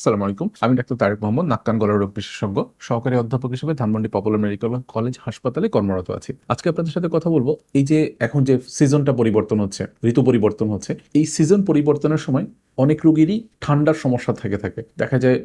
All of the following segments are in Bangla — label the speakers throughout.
Speaker 1: আসসালামু আলাইকুম। আমি ডাক্তার তারেক মোহাম্মদ, নাক্কান গলার রোগ বিশেষজ্ঞ, সহকারী অধ্যাপক হিসেবে ধানমন্ডি পপুলার মেডিকেল কলেজ হাসপাতালে কর্মরত আছি। আজকে আপনাদের সাথে কথা বলব এই যে এখন যে সিজনটা পরিবর্তন হচ্ছে, ঋতু পরিবর্তন হচ্ছে, এই সিজন পরিবর্তনের সময় অনেক রোগীরই ঠান্ডার সমস্যা থেকে থাকে। দেখা যায়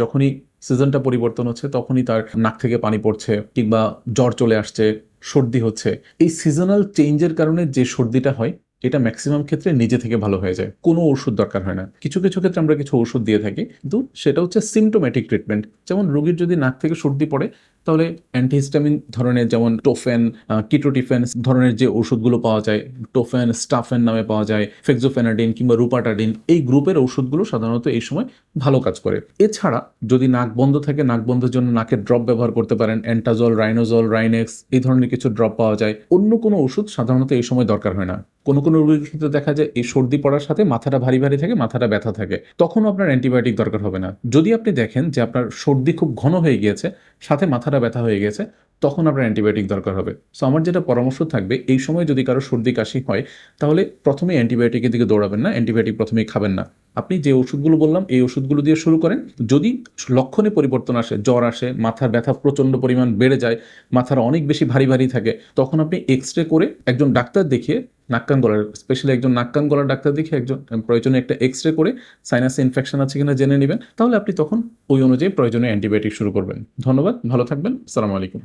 Speaker 1: যখনই সিজনটা পরিবর্তন হচ্ছে তখনই তার নাক থেকে পানি পড়ছে কিংবা জ্বর চলে আসছে, সর্দি হচ্ছে। এই সিজনাল চেঞ্জের কারণে যে সর্দিটা হয় এটা ম্যাক্সিমাম ক্ষেত্রে নিজে থেকে ভালো হয়ে যায়। কোনো ওষুধ দরকার হয় না। কিছু কিছু ক্ষেত্রে আমরা কিছু ওষুধ দিয়ে থাকি। কিন্তু সেটা হচ্ছে সিমটোম্যাটিক ট্রিটমেন্ট যেমন রোগীর যদি নাক থেকে সর্দি পড়ে তাহলে অ্যান্টিহিস্টামিন ধরনের যেমন টোফেন কিটোটিফেন ধরনের যে ওষুধগুলো পাওয়া যায় টোফেন স্টাফেন নামে পাওয়া যায় ফেক্সোফেনাডিন কিংবা রুপাটাডিন এই গ্রুপের ওষুধগুলো সাধারণত এই সময় ভালো কাজ করে। এছাড়া যদি নাক বন্ধ থাকে, নাক বন্ধের জন্য নাকের ড্রপ ব্যবহার করতে পারেন অ্যান্টাজল রাইনোজল রাইনেক্স এই ধরনের কিছু ড্রপ পাওয়া যায়। অন্য কোনো ওষুধ সাধারণত এই সময় দরকার হয় না। কোনো কোনো রোগীর ক্ষেত্রে দেখা যায় এই সর্দি পড়ার সাথে মাথাটা ভারী ভারী থাকে, মাথাটা ব্যথা থাকে। তখনও আপনার অ্যান্টিবায়োটিক দরকার হবে না। যদি আপনি দেখেন যে আপনার সর্দি খুব ঘন হয়ে গিয়েছে সাথে মাথাটা ব্যথা হয়ে গেছে, তখন আপনার অ্যান্টিবায়োটিক দরকার হবে। সো আমার যেটা পরামর্শ থাকবে, এই সময় যদি কারও সর্দি কাশি হয়, তাহলে প্রথমে অ্যান্টিবায়োটিকের দিকে দৌড়াবেন না, অ্যান্টিবায়োটিক প্রথমেই খাবেন না। আপনি যে ওষুধগুলো বললাম, এই ওষুধগুলো দিয়ে শুরু করেন। যদি লক্ষণে পরিবর্তন আসে, জ্বর আসে, মাথার ব্যথা প্রচণ্ড পরিমাণ বেড়ে যায়, মাথার অনেক বেশি ভারী ভারী থাকে, তখন আপনি এক্স রে করে একজন ডাক্তার দেখিয়ে নাক্কান গলার স্পেশালি একজন নাক্কান গলার ডাক্তার দেখে একজন প্রয়োজনে একটা এক্স রে করে সাইনাসে ইনফেকশন আছে কিনা জেনে নেবেন। তাহলে আপনি তখন ওই অনুযায়ী প্রয়োজনে অ্যান্টিবায়োটিক শুরু করবেন। ধন্যবাদ, ভালো থাকবেন, সালামু আলাইকুম।